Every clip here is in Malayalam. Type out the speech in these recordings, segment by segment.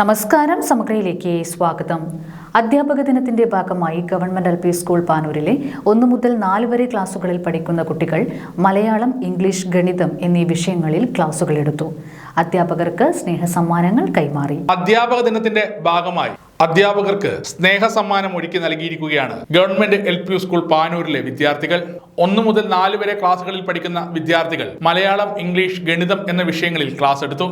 നമസ്കാരം സമഗ്രയിലേക്ക് സ്വാഗതം. അധ്യാപക ദിനത്തിന്റെ ഭാഗമായി ഗവൺമെന്റ് എൽ പി സ്കൂൾ പാനൂരിലെ ഒന്നു മുതൽ നാല് വരെ ക്ലാസുകളിൽ പഠിക്കുന്ന കുട്ടികൾ മലയാളം ഇംഗ്ലീഷ് ഗണിതം എന്നീ വിഷയങ്ങളിൽ ക്ലാസുകൾ എടുത്തു. അധ്യാപകർക്ക് സ്നേഹ സമ്മാനങ്ങൾ കൈമാറി. അധ്യാപക ദിനത്തിന്റെ ഭാഗമായി അധ്യാപകർക്ക് സ്നേഹ സമ്മാനം ഒരുക്കി നൽകിയിരിക്കുകയാണ് ഗവൺമെന്റ് എൽ പി സ്കൂൾ പാനൂരിലെ വിദ്യാർത്ഥികൾ. ഒന്നു മുതൽ നാല് വരെ ക്ലാസ്സുകളിൽ പഠിക്കുന്ന വിദ്യാർത്ഥികൾ മലയാളം ഇംഗ്ലീഷ് ഗണിതം എന്ന വിഷയങ്ങളിൽ ക്ലാസ് എടുത്തു.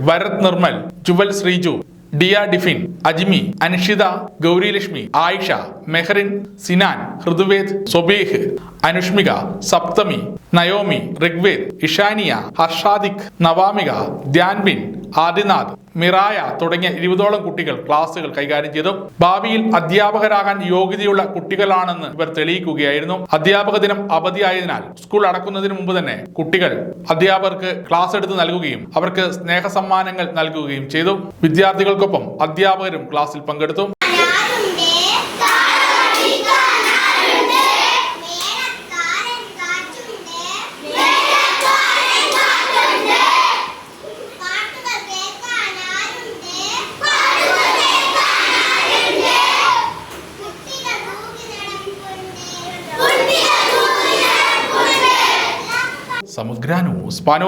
ഭരത് നിർമ്മൽ ചുവൽ ശ്രീജു ഡിയ ഡിഫിൻ അജ്മി അനിഷിത ഗൗരിലക്ഷ്മി ആയിഷ മെഹറിൻ സിനാൻ ഹൃദുവേദ് സൊബേഹ് അനുഷ്മിക സപ്തമി നയോമി ഋഗ്വേദ് ഇഷാനിയ ഹർഷാദിക് നവാമിക ധ്യാൻബിൻ ആദിനാഥ് മിറായ തുടങ്ങിയ ഇരുപതോളം കുട്ടികൾ ക്ലാസുകൾ കൈകാര്യം ചെയ്തു. ഭാവിയിൽ അധ്യാപകരാകാൻ യോഗ്യതയുള്ള കുട്ടികളാണെന്ന് ഇവർ തെളിയിക്കുകയായിരുന്നു. അധ്യാപക ദിനം അവധിയായതിനാൽ സ്കൂൾ അടക്കുന്നതിന് മുമ്പ് തന്നെ കുട്ടികൾ അധ്യാപകർക്ക് ക്ലാസ് എടുത്ത് നൽകുകയും അവർക്ക് സ്നേഹ സമ്മാനങ്ങൾ നൽകുകയും ചെയ്തു. വിദ്യാർത്ഥികൾക്കൊപ്പം അധ്യാപകരും ക്ലാസ്സിൽ പങ്കെടുത്തു. somos granulos. Para